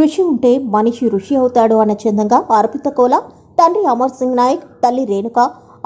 కృషి ఉంటే మనిషి ఋషి అవుతాడు అన్న చందంగా అర్పిత కోల తండ్రి అమర్ సింగ్ నాయక్ తల్లి రేణుక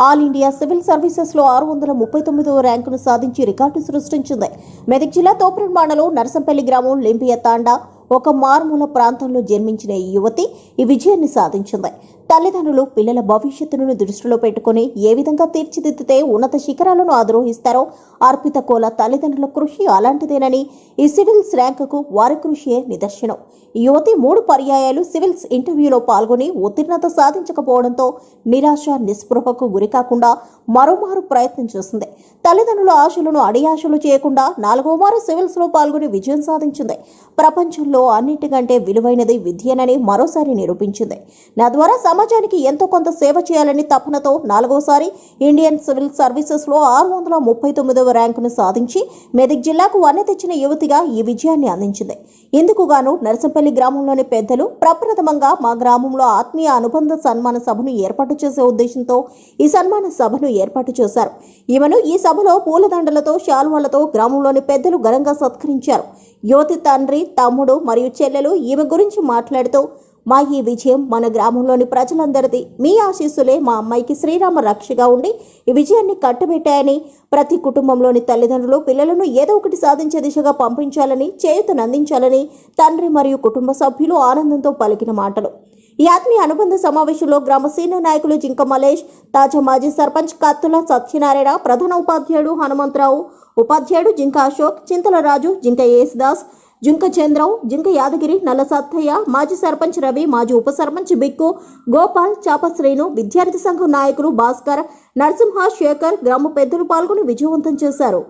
ఆల్ ఇండియా సివిల్ సర్వీసెస్లో ఆరు వందల ముప్పై తొమ్మిదవ ర్యాంకును సాధించి రికార్డు సృష్టించింది. మెదక్ జిల్లా తోపురం నరసంపల్లి గ్రామం లింపియ తాండా ఒక మారుమూల ప్రాంతంలో జన్మించిన ఈ యువతి ఈ విజయాన్ని సాధించింది. తల్లిదండ్రులు పిల్లల భవిష్యత్తును దృష్టిలో పెట్టుకుని ఏ విధంగా తీర్చిదిద్దితే ఉన్నత శిఖరాలను ఆద్రోహిస్తారో అర్పిత కోల తల్లిదండ్రుల కృషి అలాంటిదేనని ఈ సివిల్స్ ర్యాంకుకు వారి కృషియే నిదర్శనం. యువతి మూడు పర్యాయాలు సివిల్స్ ఇంటర్వ్యూలో పాల్గొని ఉత్తీర్ణత సాధించకపోవడంతో నిరాశ నిస్పృహకు గురికాకుండా మరోమారు ప్రయత్నం చేసింది తల్లిదండ్రుల ఆశలను అడియాశలు చేయకుండా నాలుగో మారు సివిల్స్లో పాల్గొని విజయం సాధించింది. ప్రపంచంలో అన్నిటికంటే విలువైనది విద్యనని మరోసారి నిరూపించింది. నా ద్వారా సమాజానికి ఎంతో కొంత సేవ చేయాలని తపనతో నాలుగోసారి ఇండియన్ సివిల్ సర్వీసెస్లో ఆరు వందల ముప్పై తొమ్మిదవ ర్యాంకును సాధించి మెదక్ జిల్లాకు వన్నె తెచ్చిన యువతిగా ఈ విజయాన్ని అందించింది. ఇందుకు గాను నరసంపల్లి గ్రామంలోని పెద్దలు ప్రప్రథమంగా మా గ్రామంలో ఆత్మీయ అనుబంధ సన్మాన సభను ఏర్పాటు చేసే ఉద్దేశంతో ఈ సన్మాన సభను ఏర్పాటు చేశారు. ఈమెను ఈ సభలో పూలదండలతో శాల్వాలతో గ్రామంలోని పెద్దలు ఘనంగా సత్కరించారు. యువతి తండ్రి తమ్ముడు మరియు చెల్లెలు ఈమె గురించి మాట్లాడుతూ మా ఈ విజయం మన గ్రామంలోని ప్రజలందరిది. మీ ఆశీస్సులే మా అమ్మాయికి శ్రీరామ రక్షగా ఉండి ఈ విజయాన్ని కట్టబెట్టాయని ప్రతి కుటుంబంలోని తల్లిదండ్రులు పిల్లలను ఏదో ఒకటి సాధించే దిశగా పంపించాలని చేతనందించాలని తండ్రి మరియు కుటుంబ సభ్యులు ఆనందంతో పలికిన మాటలు. ఈ ఆత్మీయ అనుబంధ సమావేశంలో గ్రామ సీనియర్ నాయకులు జింక మలేష్ తాజా మాజీ సర్పంచ్ కత్తుల సత్యనారాయణ ప్రధాన ఉపాధ్యాయుడు హనుమంతరావు ఉపాధ్యాయుడు జింక అశోక్ చింతల రాజు జింక యేసుదాస్ జింక చంద్రరావు జింక యాదగిరి నల్ల సత్తయ్య మాజీ సర్పంచ్ రవి మాజీ ఉప సర్పంచ్ బిక్కు గోపాల్ చాప శ్రీను విద్యార్థి సంఘం నాయకులు భాస్కర్ నరసింహ శేఖర్ గ్రామ పెద్దలు పాల్గొని విజయవంతం చేశారు.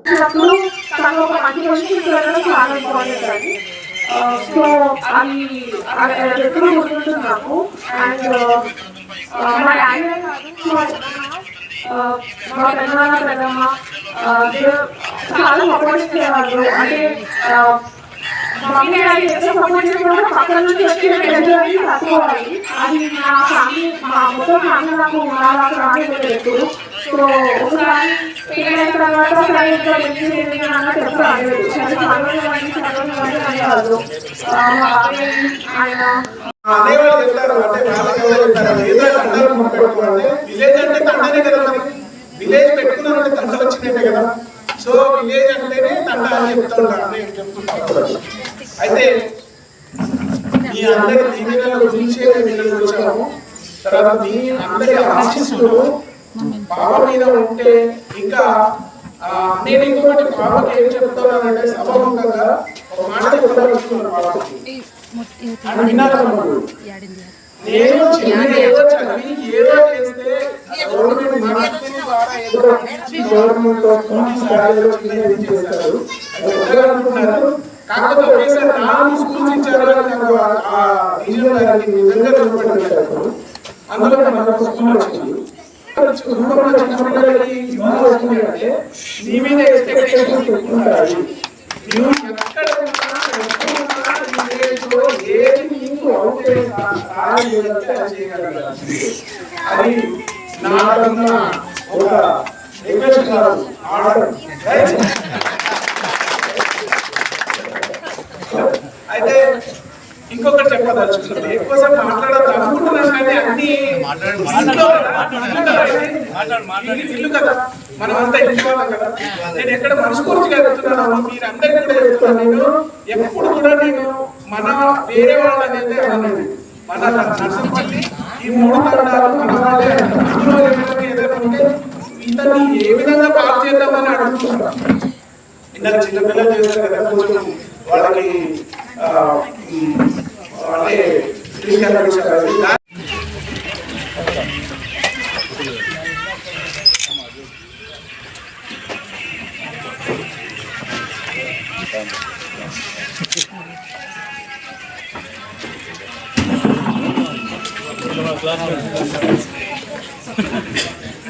సో అది ఎప్పుడు గుర్తుంటుంది నాకు అండ్ మా డాడీ మా పెద్దనాన్న పెద్దమ్మ చాలా సపోర్ట్ చేయవాళ్ళు అంటే మమ్మీ డాడీ ఎంత సపోర్ట్ చేసినా కూడా పక్కన నుంచి వచ్చి వెళ్ళాలి తక్కువాలి అది నా ఫ్యామిలీ మా మొత్తం ఫ్యామిలీ నాకు ఉండాలా ఫ్యామిలీ లేదు సో ఒకసారి పెళ్ళి అయిన తర్వాత ఒకసారి ఇంట్లో వెళ్ళి వెళ్ళి అన్నట్టు మా బాబాయ్ ఆయన అనేవాళ్ళు చెప్తారు అంటే వాళ్ళకి చెప్తారు ఏదో పెట్టుకోవాలి విలేజ్ అంటే తండ్రి కదా విలేజ్ పెట్టుకున్నారంటే తండ్రి వచ్చినట్టే కదా. సో విలేజ్ అంటేనే తండ్రి అని చెప్తుంటారు. నేను చెప్తుంటాను అయితే మీ అందరి దీవెనల గురించి మేము చూసాము తర్వాత మీ అందరి ఆశీస్సులు బాబా మీద ఉంటే ఇంకా నేను ఇంకొకటి బాబాకి ఏం చెప్తున్నానంటే సభముఖంగా ఒక మాట చెప్పదలుచుకున్నాను బాబాకి వినాలన్నమాట. నేను చిన్న ఏదో చదివి ఏదో చేస్తే గవర్నమెంట్ మార్కెటింగ్ ద్వారా ఏదో ఇచ్చి గవర్నమెంట్ కార్యాలయంలో చిన్న ఇది చేస్తారు? అది పెద్దగా అనుకున్నారు కాకపోతే అందులో మనకు స్కూల్ వచ్చింది. నీ మీద ఎక్స్పెక్టేషన్స్ నువ్వు ఎక్కడ ఏది నీకు అవుతే అది ఒక అయితే ఇంకొకటి చెప్పదలుచుకున్నది ఎక్కువసేపు మాట్లాడదు అనుకుంటున్నాను కానీ అన్ని ఇంట్లో ఇల్లు కదా. మనం అంతా ఇంటి వాళ్ళం కదా. నేను ఎక్కడ మనస్ఫూర్తిగా చెప్తున్నాను మీరందరికీ కూడా చెప్తున్నాను. నేను ఎప్పుడు కూడా నేను మన వేరే వాళ్ళు అనేది అనండి మన నర్సంపల్లి ఈ మూడు తండాలు మన వాళ్ళే ఇతన్ని ఏ విధంగా పాలు చేద్దామని అడుగుతున్నాను ఇందాక చిన్నపిల్లలు చేస్తారు కదా కొంచెం వాళ్ళకి ఆ, ఉమ్, అంటే తీసుకెళ్ళాలి దా-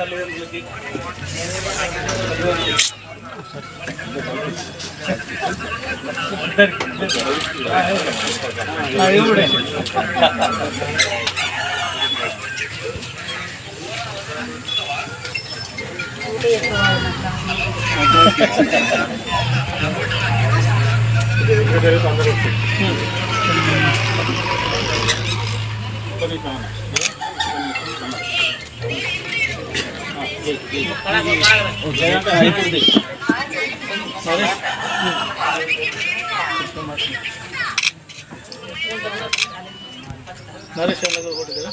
Terima kasih. నరేష్ అన్నది ఒకటి కదా